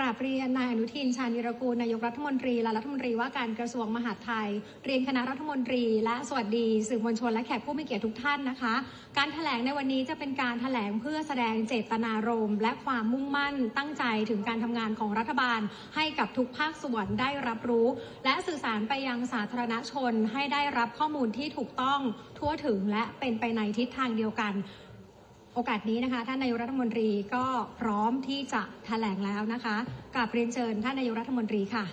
ราบเรียนนายอนุทินชาญวิรกูลนายกรัฐมนตรี และรัฐมนตรีว่าการกระทรวงมหาดไทย เรียนคณะรัฐมนตรี และสวัสดีสื่อมวลชนและแขกผู้มีเกียรติทุกท่านนะคะ การแถลงในวันนี้จะเป็นการแถลงเพื่อแสดงเจตนารมณ์ และความมุ่งมั่นตั้งใจถึงการทำงานของรัฐบาล ให้กับทุกภาคส่วนได้รับรู้ และสื่อสารไปยังสาธารณชนให้ได้รับข้อมูลที่ถูกต้องทั่วถึงและเป็นไปในทิศทางเดียวกัน โอกาสนี้นะคะท่านนายกรัฐมนตรีก็พร้อมที่จะแถลงแล้วนะคะกราบเรียนเชิญท่านนายกรัฐมนตรีค่ะ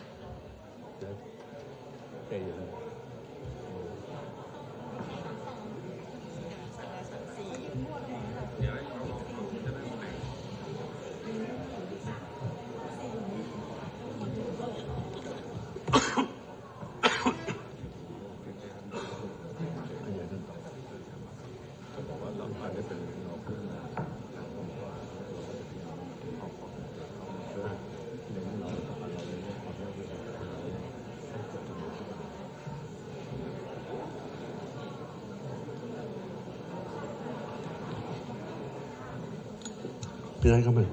พี่นัทเข้ามา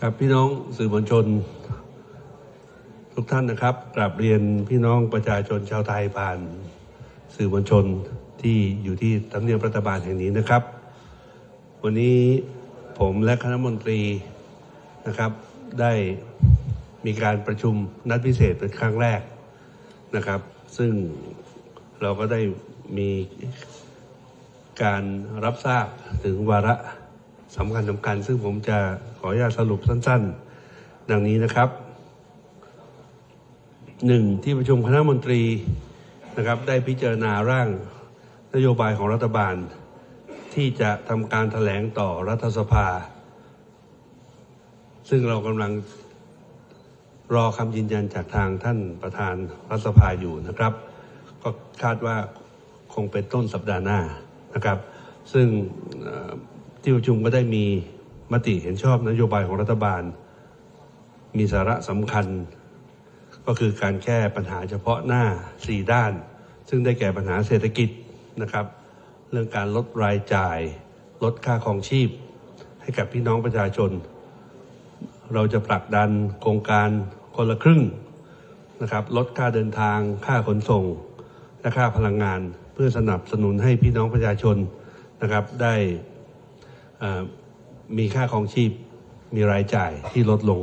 ครับพี่น้องสื่อมวลชน ทุกท่านนะครับกราบเรียนพี่น้องประชาชนชาวไทยผ่านสื่อมวลชนที่อยู่ที่ทำเนียบรัฐบาลแห่งนี้นะครับ วันนี้ผมและคณะมนตรีนะครับ ได้มีการประชุมนัดพิเศษเป็นครั้งแรก นะครับ ซึ่งเราก็ได้มีการรับทราบถึงวาระสำคัญสำคัญ ซึ่งผมจะขออนุญาตสรุปสั้นๆ ดังนี้นะครับหนึ่งที่ประชุมคณะมนตรีนะครับได้พิจารณาร่างนโยบายของรัฐบาล ที่จะทำการถแถลงต่อรัฐสภา ซึ่งเรากำลัง รอคำยืนยันจากทางท่านประธานรัฐสภาอยู่นะครับ ก็คาดว่าคงเป็นต้นสัปดาห์หน้านะครับ ซึ่งที่ประชุมก็ได้มีมติเห็นชอบนโยบายของรัฐบาล มีสาระสำคัญ ก็คือการแก้ปัญหาเฉพาะหน้า 4 ด้าน ซึ่งได้แก่ปัญหาเศรษฐกิจนะครับ เรื่องการลดรายจ่าย ลดค่าครองชีพ ให้กับพี่น้องประชาชน เราจะผลักดันโครงการคนละครึ่งนะครับลดค่าเดินทาง ค่าขนส่ง และค่าพลังงาน เพื่อสนับสนุนให้พี่น้องประชาชนนะครับได้มีค่าครองชีพมีรายจ่ายที่ลดลง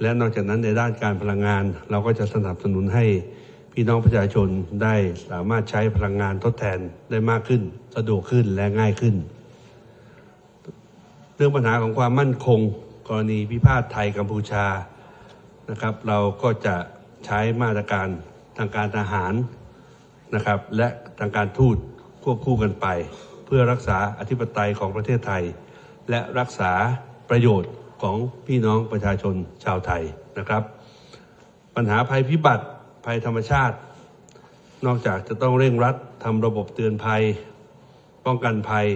และนอกจากนั้นในด้านการพลังงาน เราก็จะสนับสนุนให้พี่น้องประชาชนได้สามารถใช้พลังงานทดแทนได้มากขึ้น สะดวกขึ้นและง่ายขึ้น เรื่องปัญหาของความมั่นคง กรณีพิพาทไทยกัมพูชานะครับ เราก็จะใช้มาตรการทางการทหารนะครับ และทางการทูตควบคู่กันไป เพื่อรักษาอธิปไตยของประเทศไทย และรักษาประโยชน์ของพี่น้องประชาชนชาวไทยนะครับ ปัญหาภัยพิบัติภัยธรรมชาติ นอกจากจะต้องเร่งรัดทำระบบเตือนภัย ป้องกันภัย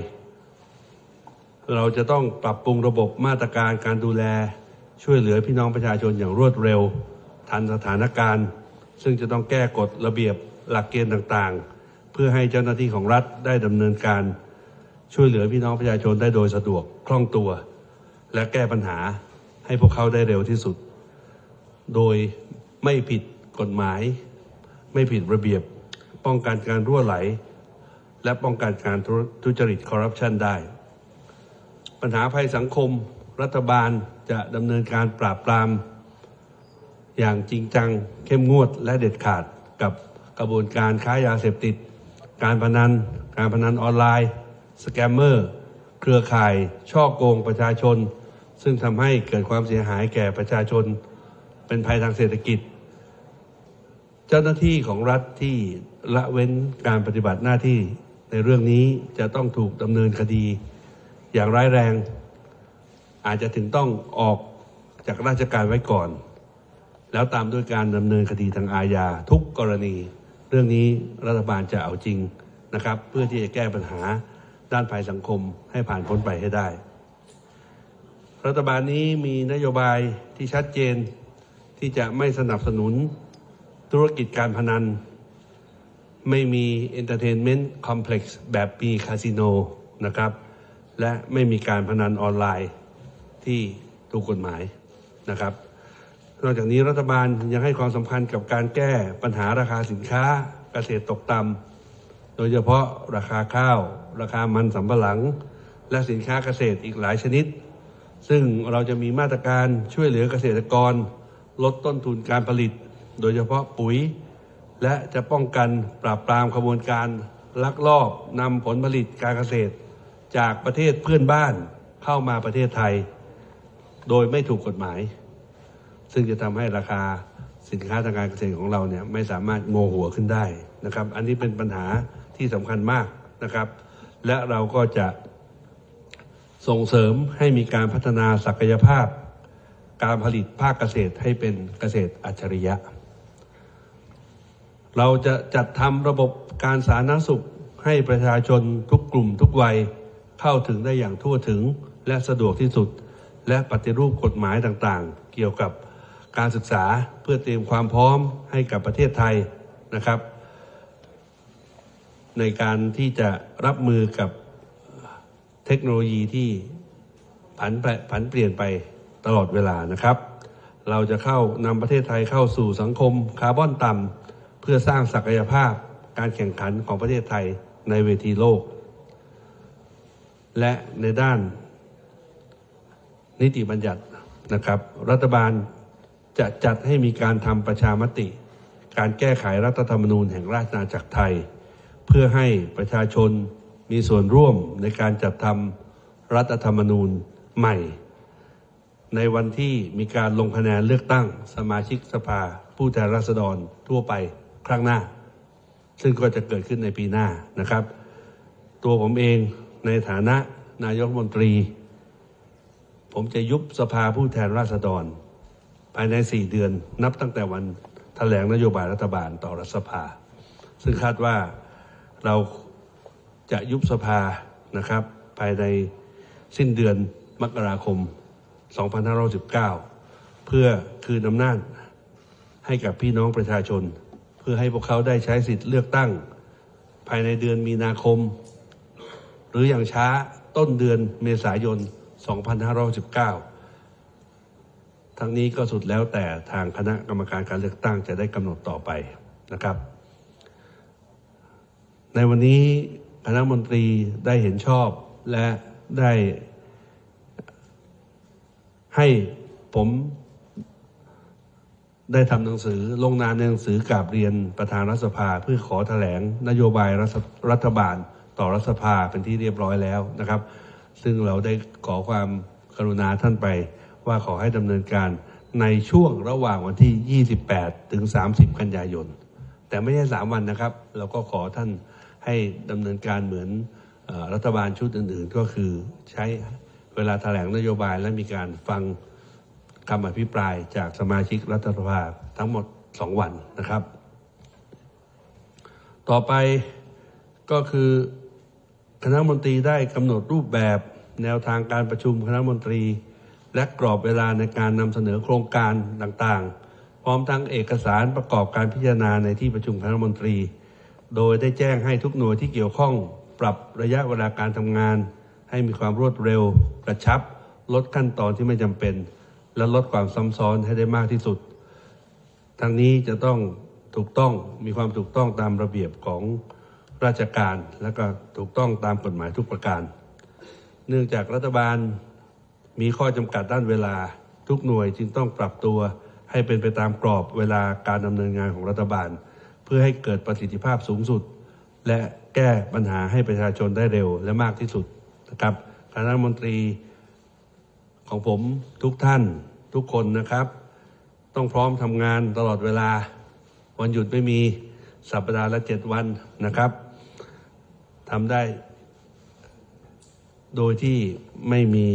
เราจะต้องปรับปรุงระบบมาตรการการดูแล ช่วยเหลือพี่น้องประชาชนอย่างรวดเร็ว ทันสถานการณ์ ซึ่งจะต้องแก้กฎระเบียบหลักเกณฑ์ต่างๆ เพื่อให้เจ้าหน้าที่ของรัฐได้ดำเนินการ ช่วยเหลือพี่น้องประชาชนได้โดยสะดวกคล่องตัว และแก้ปัญหาให้พวกเขาได้เร็วที่สุด โดยไม่ผิดกฎหมาย ไม่ผิดระเบียบ ป้องกันการรั่วไหล และป้องกันการทุจริตคอร์รัปชันได้ ปัญหาภัยสังคม รัฐบาลจะดำเนินการปราบปราม อย่างจริงจัง เข้มงวดและเด็ดขาดกับกระบวนการค้ายาเสพติด การพนัน การพนันออนไลน์ สแกมเมอร์ เครือข่าย ช่อโกงประชาชน ซึ่งทำให้เกิดความเสียหายแก่ประชาชน เป็นภัยทางเศรษฐกิจ เจ้าหน้าที่ของรัฐที่ละเว้นการปฏิบัติหน้าที่ในเรื่องนี้จะต้องถูกดำเนินคดี อย่างร้ายแรง อาจจะถึงต้องออกจากราชการไว้ก่อน แล้วตามด้วยการดำเนินคดีทางอาญาทุกกรณี เรื่องนี้รัฐบาลจะเอาจริงนะครับ เพื่อที่จะแก้ปัญหาด้านภัยสังคมให้ผ่านพ้นไปให้ได้ รัฐบาลนี้มีนโยบายที่ชัดเจนที่จะไม่สนับสนุนธุรกิจการพนัน ไม่มีเอนเตอร์เทนเมนต์คอมเพล็กซ์แบบมีคาสิโนนะครับ และไม่มีการพนันออนไลน์ที่ถูกกฎหมายนะครับ นอกจากนี้รัฐบาลยังให้ความสำคัญกับการแก้ปัญหาราคาสินค้าเกษตรตกต่ำโดยเฉพาะราคาข้าว ราคามันสำปะหลัง และสินค้าเกษตรอีกหลายชนิด ซึ่งเราจะมีมาตรการช่วยเหลือเกษตรกร ลดต้นทุนการผลิต โดยเฉพาะปุ๋ย และจะป้องกันปราบปรามขบวนการลักลอบนำผลผลิตการเกษตร จากประเทศเพื่อนบ้านเข้ามาประเทศไทย โดยไม่ถูกกฎหมาย ซึ่งจะทำให้ราคาสินค้าทางการเกษตรของเราเนี่ยไม่สามารถโงหัวขึ้นได้นะครับ อันนี้เป็นปัญหาที่สำคัญมากนะครับ และเราก็จะส่งเสริมให้มีการพัฒนาศักยภาพ การผลิตภาคเกษตรให้เป็นเกษตรอัจฉริยะ เราจะจัดทำระบบการสาธารณสุขให้ประชาชนทุกกลุ่มทุกวัย เข้าถึงได้อย่างทั่วถึงและสะดวกที่สุด และปฏิรูปกฎหมายต่างๆ เกี่ยวกับการศึกษาเพื่อเตรียมความพร้อมให้กับประเทศไทยนะครับ ในการที่จะรับมือกับเทคโนโลยีที่ผันแปรผันเปลี่ยนไปตลอดเวลานะครับ เราจะเข้านำประเทศไทยเข้าสู่สังคมคาร์บอนต่ำเพื่อสร้างศักยภาพการแข่งขันของประเทศไทยในเวทีโลก และในด้านนิติบัญญัตินะครับ รัฐบาลจะจัดให้มีการทำประชามติ การแก้ไขรัฐธรรมนูญแห่งราชอาณาจักรไทย เพื่อให้ประชาชนมีส่วนร่วมในการจัดทำรัฐธรรมนูญใหม่ ในวันที่มีการลงคะแนนเลือกตั้งสมาชิกสภา ผู้แทนราษฎรทั่วไปครั้งหน้า ซึ่งก็จะเกิดขึ้นในปีหน้านะครับ ตัวผมเอง ในฐานะนายกมนตรี ผมจะยุบสภาผู้แทนราษฎร ภายใน 4 เดือนนับตั้งแต่วันแถลงนโยบายรัฐบาลต่อรัฐสภา ซึ่งคาดว่าเราจะยุบสภานะครับ ภายในสิ้นเดือนมกราคม 2519 เพื่อคืนอำนาจให้กับพี่น้องประชาชน เพื่อให้พวกเขาได้ใช้สิทธิ์เลือกตั้ง ภายในเดือนมีนาคม รืออย่างช้าต้นเดือนเมษายน 2519 ทั้งนี้ก็สุดแล้วแต่ทางคณะกรรมการการเลือกตั้งจะได้กำหนดต่อไปนะครับ ในวันนี้คณะมนตรีได้เห็นชอบและได้ให้ผมได้ทำหนังสือลงนามในหนังสือกราบเรียนประธานรัฐสภาเพื่อขอแถลงนโยบายรัฐรัฐบาล ต่อรัฐสภาเป็นที่เรียบร้อยแล้วนะครับ ซึ่งเราได้ขอความกรุณาท่านไปว่าขอให้ดำเนินการในช่วงระหว่างวันที่ 28 ถึง 30 กันยายน แต่ไม่ใช่ 3 วันนะครับ เราก็ขอท่านให้ดำเนินการเหมือนอรัฐบาลชุดอื่น ๆ ก็คือใช้เวลาแถลงนโยบายและมีการฟังคำอภิปรายจากสมาชิกรัฐสภาทั้งหมด 2 วันนะครับ ต่อไปก็คือ ณะมนตรีได้กำหนดรูปแบบแนวทางการประชุมคณะมนตรี และกรอบเวลาในการนำเสนอโครงการต่างๆ พร้อมทั้งเอกสารประกอบการพิจารณาในที่ประชุมคณะมนตรี โดยได้แจ้งให้ทุกหน่วยที่เกี่ยวข้อง ปรับระยะเวลาการทำงาน ให้มีความรวดเร็ว กระชับ ลดขั้นตอนที่ไม่จำเป็น และลดความซ้ำซ้อนให้ได้มากที่สุด ทั้งนี้จะต้องถูกต้องมีความถูกต้องตามระเบียบของ ราชการและก็ถูกต้องตามกฎหมายทุกประการ เนื่องจากรัฐบาลมีข้อจำกัดด้านเวลาทุกหน่วยจึงต้องปรับตัวให้เป็นไปตามกรอบเวลาการดำเนินงานของรัฐบาล เพื่อให้เกิดประสิทธิภาพสูงสุด และแก้ปัญหาให้ประชาชนได้เร็วและมากที่สุดนะครับคณะมนตรีของผมทุกท่านทุกคนนะครับ ต้องพร้อมทำงานตลอดเวลา วันหยุดไม่มีสัปดาห์ละเจ็ดวันนะครับ ทำได้ โดยที่ไม่มี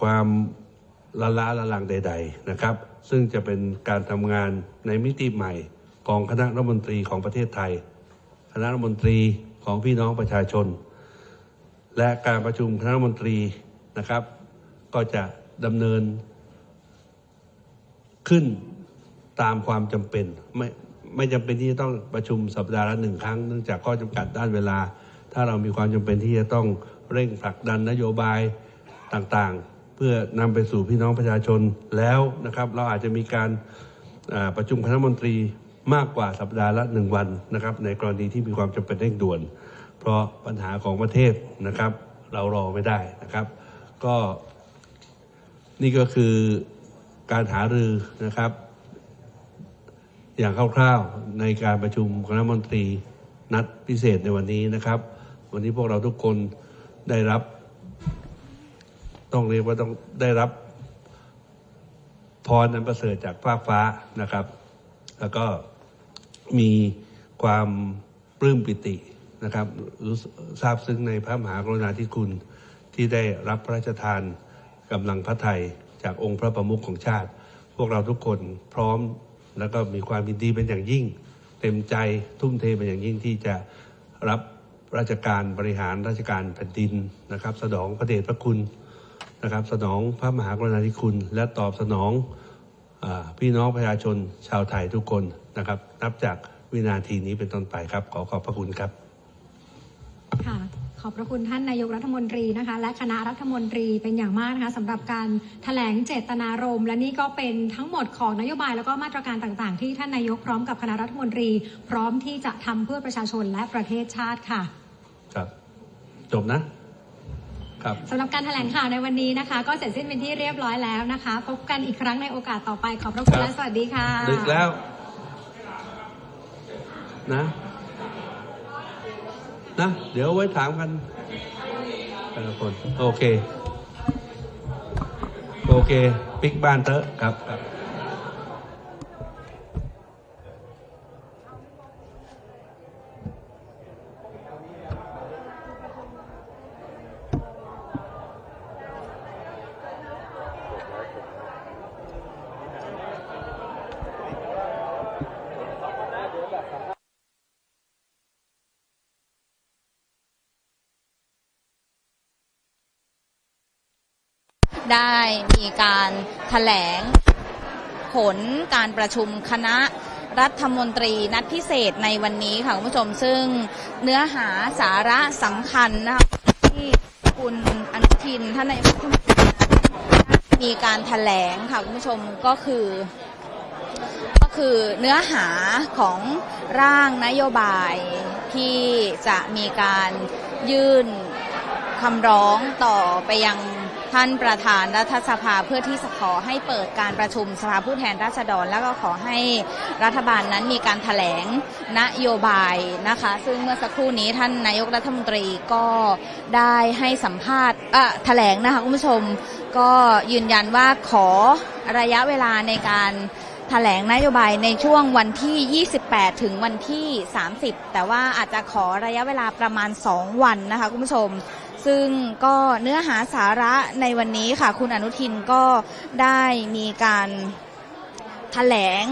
ความละล้าละลังใด ๆนะครับ ซึ่งจะเป็นการทำงานในมิติใหม่ของคณะรัฐมนตรีของประเทศไทย คณะรัฐมนตรีของพี่น้องประชาชน และการประชุมคณะรัฐมนตรีนะครับ ก็จะดำเนินขึ้นตามความจำเป็นไม่ ไม่จำเป็นที่จะต้องประชุมสัปดาห์ละหนึ่งครั้งเนื่องจากข้อจำกัดด้านเวลา ถ้าเรามีความจำเป็นที่จะต้องเร่งผลักดันนโยบายต่างๆ เพื่อนำไปสู่พี่น้องประชาชนแล้วนะครับ เราอาจจะมีการประชุมคณะมนตรีมากกว่าสัปดาห์ละหนึ่งวันนะครับ ในกรณีที่มีความจำเป็นเร่งด่วน เพราะปัญหาของประเทศนะครับ เรารอไม่ได้นะครับ ก็นี่ก็คือการหารือนะครับ อย่างคร่าวๆในการประชุมคณะมนตรีนัดพิเศษในวันนี้นะครับ วันนี้พวกเราทุกคนได้รับ ต้องเรียกว่าต้องได้รับพรนันประเสริฐจากฟ้าฟ้านะครับ แล้วก็มีความปลื้มปิตินะครับรู้สึกซาบซึ้งในพระมหากรุณาธิคุณที่ได้รับพระราชทานกำลังพระไทยจากองค์พระประมุขของชาติ พวกเราทุกคนพร้อม แล้วก็มีความยินดีเป็นอย่างยิ่ง เต็มใจทุ่มเทเป็นอย่างยิ่งที่จะรับราชการบริหารราชการแผ่นดินนะครับ สนองพระเดชพระคุณนะครับ สนองพระมหากรุณาธิคุณ และตอบสนองอพี่น้องประชาชนชาวไทยทุกคนนะครับ นับจากวินาทีนี้เป็นต้นไปครับ ขอขอบพระคุณครับ อบพระคุณท่านนายกรัฐมนตรีนะคะ และคณะรัฐมนตรีเป็นอย่างมากนะคะสำหรับการแถลงเจตนารมณ์และนี่ก็เป็นทั้งหมดของนโยบายแล้วก็มาตรการต่างๆ ที่ท่านนายกพร้อมกับคณะรัฐมนตรี พร้อมที่จะทำเพื่อประชาชนและประเทศชาติค่ะ ครับจบนะครับสำหรับการแถลงข่าวในวันนี้นะคะ ก็เสร็จสิ้นเป็นที่เรียบร้อยแล้วนะคะ พบกันอีกครั้งในโอกาสต่อไปขอบพระคุคณรับและสวัสดีค่ะดึกแล้ว นะ นะ เดี๋ยวไว้ถามกันแต่ละคนโอเค โอเค ปิกบ้านเตอะครับครับ ได้ มีการแถลงผลการประชุมคณะรัฐมนตรีนัดพิเศษในวันนี้ค่ะคุณผู้ชมซึ่งเนื้อหาสาระสำคัญนะคะที่คุณอนุทินท่านนายกรัฐมนตรีมีการแถลงค่ะคุณผู้ชมก็คือ ก็คือเนื้อหาของร่างนโยบายที่จะมีการยื่นคำร้องต่อไปยัง ท่านประธานรัฐสภาเพื่อที่จะขอให้เปิดการประชุมสภาผู้แทนราษฎร แล้วก็ขอให้รัฐบาลนั้นมีการถแถลงนโยบายนะคะ ซึ่งเมื่อสักครู่นี้ท่านนายกรัฐมนตรีก็ได้ให้สัมภาษณ์เอ่อแถลงนะคะคุณผู้ชมก็ยืนยันว่าขอระยะเวลาในการแถลงนโยบายในช่วงวันที่ 28 ถึงวันที่ 30 แต่ว่าอาจจะขอระยะเวลาประมาณ 2 วันนะคะคุณผู้ชม ซึ่งก็เนื้อหาสาระในวันนี้ค่ะ คุณอนุทินก็ได้มีการแถลง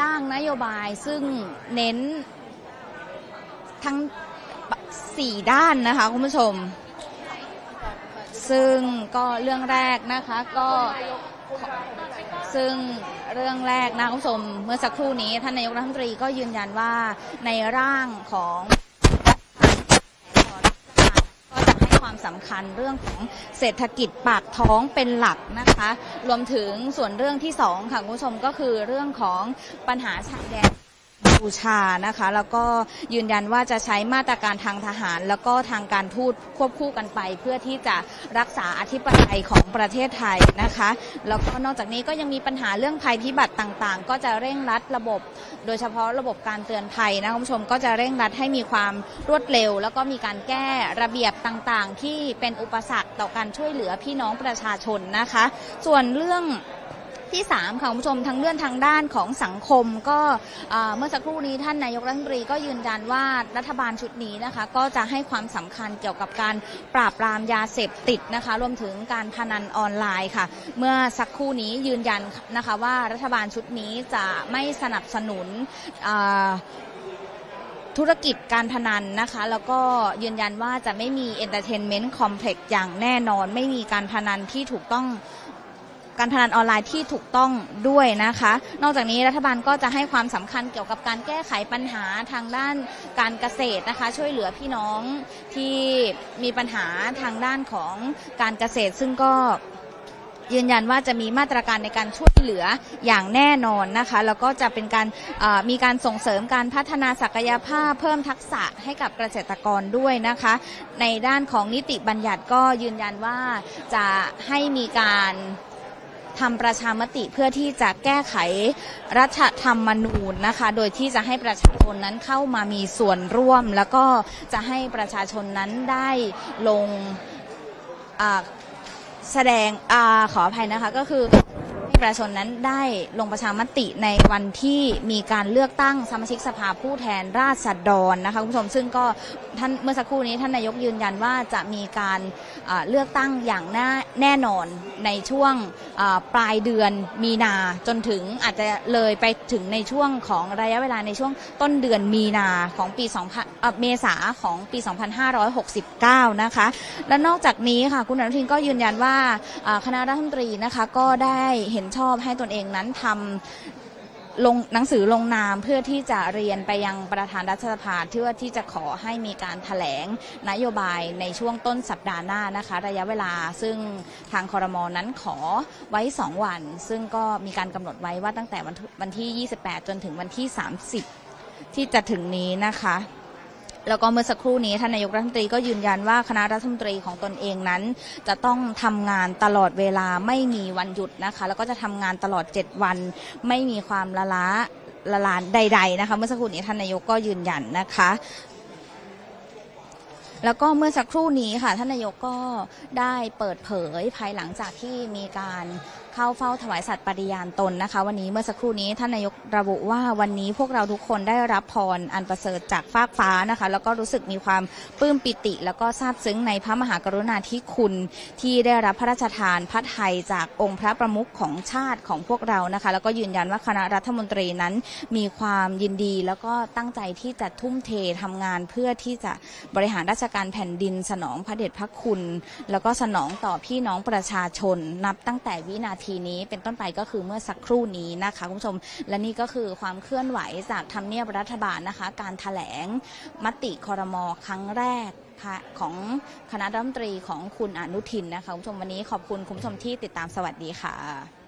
ร่างนโยบายซึ่งเน้นทั้ง 4 ด้านนะคะคุณผู้ชม ซึ่งก็เรื่องแรกนะคะก็ซึ่งเรื่องแรกนะคุณผู้ชมเมื่อสักครู่นี้ท่านนายกรัฐมนตรีก็ยืนยันว่าในร่างของก็จะให้ ความสำคัญเรื่องของเศรษฐกิจปากท้องเป็นหลักนะคะ รวมถึงส่วนเรื่องที่สองค่ะคุณผู้ชมก็คือเรื่องของปัญหาชายแดน บูชานะคะ แล้วก็ยืนยันว่าจะใช้มาตรการทางทหาร แล้วก็ทางการทูตควบคู่กันไป เพื่อที่จะรักษาอธิปไตยของประเทศไทยนะคะ แล้วก็นอกจากนี้ก็ยังมีปัญหาเรื่องภัยพิบัติต่างๆ ก็จะเร่งรัดระบบ โดยเฉพาะระบบการเตือนภัยนะคุณผู้ชมก็จะเร่งรัดให้มีความรวดเร็ว แล้วก็มีการแก้ระเบียบต่างๆ ที่เป็นอุปสรรคต่อการช่วยเหลือพี่น้องประชาชนนะคะ ส่วนเรื่อง ที่3ค่ะคุณผู้ชมทั้งเรื่องทางด้านของสังคมก็เมื่อสักครู่นี้ท่านนายกรัฐมนตรีก็ยืนยันว่ารัฐบาลชุดนี้นะคะ ก็จะให้ความสำคัญเกี่ยวกับการปราบปรามยาเสพติดนะคะ รวมถึงการพนันออนไลน์ค่ะ เมื่อสักครู่นี้ยืนยันนะคะว่ารัฐบาลชุดนี้จะไม่สนับสนุนธุรกิจการพนันนะคะ แล้วก็ยืนยันว่าจะไม่มี Entertainment Complex อย่างแน่นอน ไม่มีการพนันที่ถูกต้อง การพนันออนไลน์ที่ถูกต้องด้วยนะคะ นอกจากนี้รัฐบาลก็จะให้ความสำคัญเกี่ยวกับการแก้ไขปัญหาทางด้านการเกษตรนะคะ ช่วยเหลือพี่น้องที่มีปัญหาทางด้านของการเกษตร ซึ่งก็ยืนยันว่าจะมีมาตรการในการช่วยเหลืออย่างแน่นอนนะคะ แล้วก็จะเป็นการมีการส่งเสริมการพัฒนาศักยภาพเพิ่มทักษะให้กับเกษตรกรด้วยนะคะ ในด้านของนิติบัญญัติก็ยืนยันว่าจะให้มีการ ทำประชามติเพื่อที่จะแก้ไขรัฐธรรมนูญนะคะ โดยที่จะให้ประชาชนนั้นเข้ามามีส่วนร่วม แล้วก็จะให้ประชาชนนั้นได้ลงแสดงอขออภัยนะคะก็คือให้ประชาชนนั้นได้ลงประชามติในวันที่มีการเลือกตั้งสมาชิกสภาผู้แทนราษฎรนะคะคุณผู้ชมซึ่งก็ท่านเมื่อสักครู่นี้ท่านนายกยืนยันว่าจะมีการเลือกตั้งอย่างแน่แน่นอนในช่วงปลายเดือนมีนาจนถึงอาจจะเลยไปถึงในช่วงของระยะเวลาในช่วงต้นเดือนมีนาของปี2 0เมษาของปี 2569 นะคะ และนอกจากนี้ค่ะคุณอนุทินก็ยืนยันว่าคณะรัฐมนตรีนะคะก็ได้เห็นชอบให้ตนเองนั้นทำ ลงหนังสือลงนามเพื่อที่จะเรียนไปยังประธานรัฐสภาเพื่อที่จะขอให้มีการถแถลงนโยบายในช่วงต้นสัปดาห์หน้านะคะ ระยะเวลาซึ่งทางคอรมอนั้นขอไว้ 2 วัน ซึ่งก็มีการกำหนดไว้ว่าตั้งแต่วันทุวันที่ 28 จนถึงวันที่ 30 ที่จะถึงนี้นะคะ แล้วก็เมื่อสักครู่นี้ท่านนายกรัฐมนตรีก็ยืนยันว่าคณะรัฐมนตรีของตนเองนั้น จะต้องทำงานตลอดเวลาไม่มีวันหยุดนะคะ แล้วก็จะทำงานตลอด 7 วัน ไม่มีความละล้าละลานใด ๆ นะคะ เมื่อสักครู่นี้ท่านนายกก็ยืนยันนะคะ แล้วก็เมื่อสักครู่นี้ค่ะท่านนายกก็ได้เปิดเผยภายหลังจากที่มีการ เข้าเฝ้าถวายสัตย์ปฏิญาณตนนะคะ วันนี้เมื่อสักครู่นี้ท่านนายกระบุว่าวันนี้พวกเราทุกคนได้รับพรอันประเสริฐจากฟากฟ้านะคะ แล้วก็รู้สึกมีความปลื้มปิติ แล้วก็ซาบซึ้งในพระมหากรุณาธิคุณที่ได้รับพระราชทานพระไทยจากองค์พระประมุขของชาติของพวกเรานะคะ แล้วก็ยืนยันว่าคณะรัฐมนตรีนั้นมีความยินดี แล้วก็ตั้งใจที่จะทุ่มเททำงานเพื่อที่จะบริหารราชการแผ่นดินสนองพระเดชพระคุณ แล้วก็สนองต่อพี่น้องประชาชนนับตั้งแต่วินาทีนี้ เป็นต้นไปก็คือเมื่อสักครู่นี้นะคะคุณผู้ชม และนี่ก็คือความเคลื่อนไหวจากทำเนียบรัฐบาลนะคะ การถแถลงมติคอรมอครั้งแรกของคณะรัฐมนตรีของคุณอนุทินนะคะคุณผู้ชมวันนี้ขอบคุณคุณผู้ชมที่ติดตามสวัสดีค่ะ